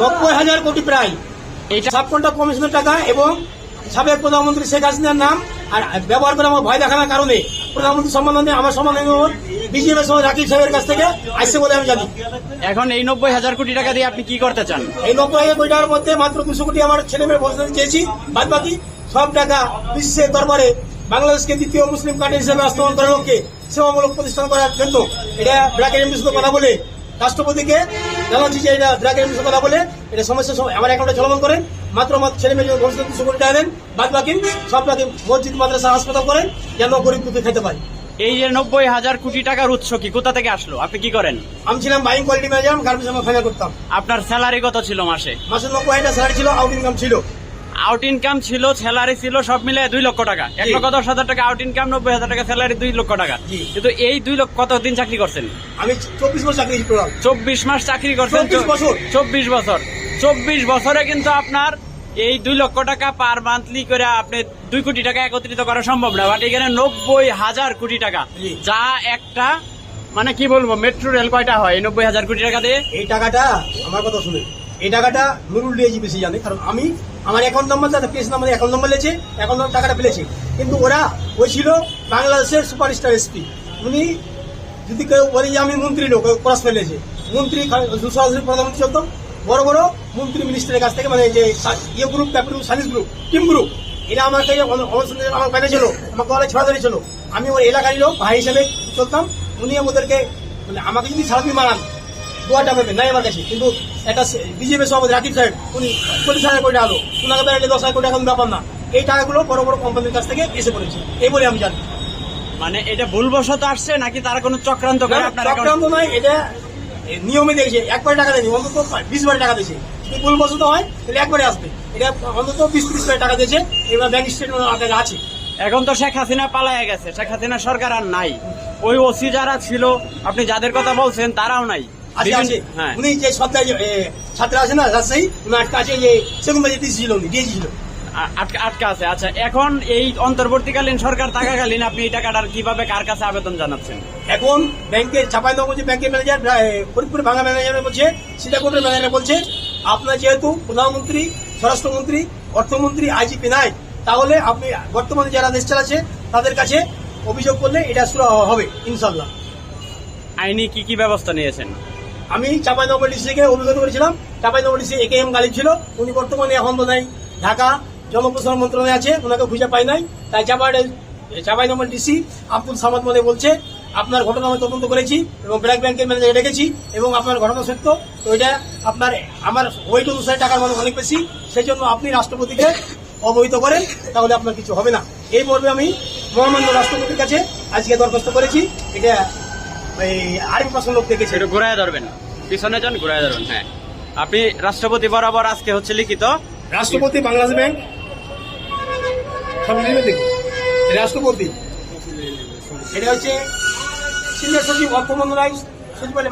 নব্বই হাজার কোটি প্রায়। এইটা ছাপ্পান্নটা কমিশনের টাকা এবং সাবেক প্রধানমন্ত্রী শেখ হাসিনার নাম আর ব্যবহার করে আমার ভয় দেখানোর কারণে প্রধানমন্ত্রী সম্মাননে আমার সম্মানে বিজেপি সহ রাকিব সাহেবের কাছ থেকে আসছে বলে আমি জানি। এখন এই নব্বই হাজার কোটি টাকা দিয়ে আপনি কি করতে চান? এই নব্বই হাজার কোটি টাকার মধ্যে মাত্র দুশো কোটি আমার ছেলে মেয়ে বসতে চেয়েছি। বাদ বাকি সব টাকা বিশ্বের দরবারে বাংলাদেশকে দ্বিতীয় মুসলিম কান্ট্রি হিসেবে বাস্তবায়ন করার লক্ষ্যে সেবামূলক প্রতিষ্ঠান করার জন্য। এটা ব্র্যাকের এমপির সাথে কথা বলে রাষ্ট্রপতিকে জানাচ্ছি যে এটা ড্রাগ এমপির কথা বলে এটা সমস্যা সম- আমার অ্যাকাউন্টে চলমান করেন মাত্র মাত্র ছেলে মেয়ের ভবিষ্যৎ দুশো কোটি টাকা দেন। বাদ বাকি সব বাকি মসজিদ মাদ্রাসা হাসপাতাল করেন যেন গরিব দুঃখে খেতে পারি এই যে নব্বই হাজার কোটি টাকার উৎস কি? কোথা থেকে আসলো? আপনি কি করেন? আমি ছিলাম buying quality manager garments final করতাম। আপনার স্যালারি কত ছিল মাসে? মাসে নব্বই হাজার স্যালারি ছিল আউট ইনকাম ছিল। আউট ইনকাম ছিল স্যালারি ছিল সব মিলে দুই লক্ষ টাকা। এক লক্ষ দশ হাজার টাকা আউট ইনকাম নব্বই হাজার টাকা স্যালারি দুই লক্ষ টাকা। কিন্তু এই দুই লক্ষ কতদিন চাকরি করছেন? আমি চব্বিশ বছর চাকরি করলাম। চব্বিশ মাস চাকরি করছেন চব্বিশ বছর। চব্বিশ বছরে। কিন্তু আপনার এই দুই লক্ষ টাকা পার মান্থলি করে আপনি দুই কোটি টাকা একত্রিত করা সম্ভব না। বাট এখানে নব্বই হাজার কোটি টাকা। যা একটা মানে কি বলব মেট্রো রেল কয়টা হয়? নব্বই হাজার কোটি টাকা দিয়ে? এই টাকাটা আমার কথা শুনে এই টাকাটা নুরুল ডিএজি বেশি জানে কারণ আমি আমার অ্যাকাউন্ট নম্বর যাতে পেস নাম্বার অ্যাকাউন্ট নম্বর লেছে অ্যাকাউন্ট নম্বর টাকাটা ফেলেছি। কিন্তু ওরা, ওই ছিল বাংলাদেশের সুপারস্টার এসপি উনি যদি কেউ বলে যে আমি মন্ত্রী লোক ক্রস ফেলেছে। মন্ত্রী সরাসরি প্রধানমন্ত্রী চলতো। বড় বড় মন্ত্রী মিনিস্টারের কাছ থেকে মানে যে ইয়ে group capital service group team group এরা আমার কাছে অন- আমার বাইরে ছিল, আমার গলায় ছড়াছড়ি ছিল আমি ওর এলাকারই লোক, ভাই হিসেবে চলতাম। উনি ওদেরকে মানে আমাকে যদি সারাদিন মারান দোয়াটা পাবে নাই আমার কাছে। কিন্তু একটা বিজেপি সভাপতি রাকিব সাহেব উনি চল্লিশ হাজার কোটি টাকা ওনাকে বেড়ালে দশ হাজার কোটি টাকা ব্যাপার না। এই টাকাগুলো বড় বড় কোম্পানির কাছ থেকে এসে পড়েছে। এই বলে আমি জানি। মানে এটা ভুলবশত আসছে নাকি তারা কোনো চক্রান্ত করে চক্রান্ত নয় এটা নিয়মে দেখেছে একবারে টাকা দেয়নি অন্তত বিশ বারে টাকা দিয়েছে। যদি ভুল বসত হয় তাহলে একবারে আসবে। এটা অন্তত বিশ ত্রিশ বারে টাকা দিয়েছে এবার ব্যাংক স্টেটমেন্ট আমার আছে। এখন তো শেখ হাসিনা পালায় গেছে শেখ হাসিনা সরকার আর নাই। ওই ওসি যারা ছিল আপনি যাদের কথা বলছেন তারাও নাই। আছে বিভিন্ন- আছে হ্যাঁ। উনি যে সপ্তাহে ছাত্র আছে না রাজশাহী উনি আটকা আছে যে উনি আটকা আটকা আছে। আচ্ছা এখন এই অন্তর্বর্তীকালীন সরকার থাকাকালীন আপনি এই টাকাটার কীভাবে কার কাছে আবেদন জানাচ্ছেন? এখন ব্যাংকের চাপাই নগর যে ব্যাংকের ম্যানেজার ফরিদপুর ভাঙা ম্যানেজার বলছে সীতাকোটের ম্যানেজার বলছে আপনার যেহেতু প্রধানমন্ত্রী স্বরাষ্ট্রমন্ত্রী অর্থমন্ত্রী আইজিপি নাই তাহলে আপনি বর্তমানে যারা দেশ চালাচ্ছে তাদের কাছে অভিযোগ করলে এটা শুরু হবে ইনশাল্লাহ আইনি কি কি ব্যবস্থা নিয়েছেন? আমি চাপাই নগর ডিস্ট্রিক্টে অভিজ্ঞতা করেছিলাম। Chapai Nagar district A K M Galib ছিল। উনি বর্তমানে এখন তো নাই। ঢাকা জনপ্রশাসন মন্ত্রণালয়ে আছে। ওনাকে খুঁজে পাই নাই। তাই চাপাই চাপাই নগর ডিসি আব্দুল সামাদ মনে বলছে, আপনার ঘটনা আমি তদন্ত করেছি এবং ব্র্যাক ব্যাংকের ম্যানেজার ডেকেছি এবং আপনার ঘটনা সত্য। তো এটা আপনার, আমার ওয়েট অনুসারে টাকার মানে অনেক বেশি। সেই জন্য আপনি রাষ্ট্রপতিকে অবহিত করেন, তাহলে আপনার কিছু হবে না। এই মর্মে আমি মহামান্য রাষ্ট্রপতির কাছে আজকে দরখাস্ত করেছি। এটা এই লোক দেখেছে। একটু ঘুরায় ধরবেন। পিছনে যান ঘুরায় ধরবেন হ্যাঁ। আপনি রাষ্ট্রপতি বরাবর আজকে হচ্ছে লিখিত। রাষ্ট্রপতি বাংলাদেশ ব্যাংক। রাষ্ট্রপতি। এটা হচ্ছে সিনিয়র সচিব অর্থ মন্ত্রণালয় সচিবালয়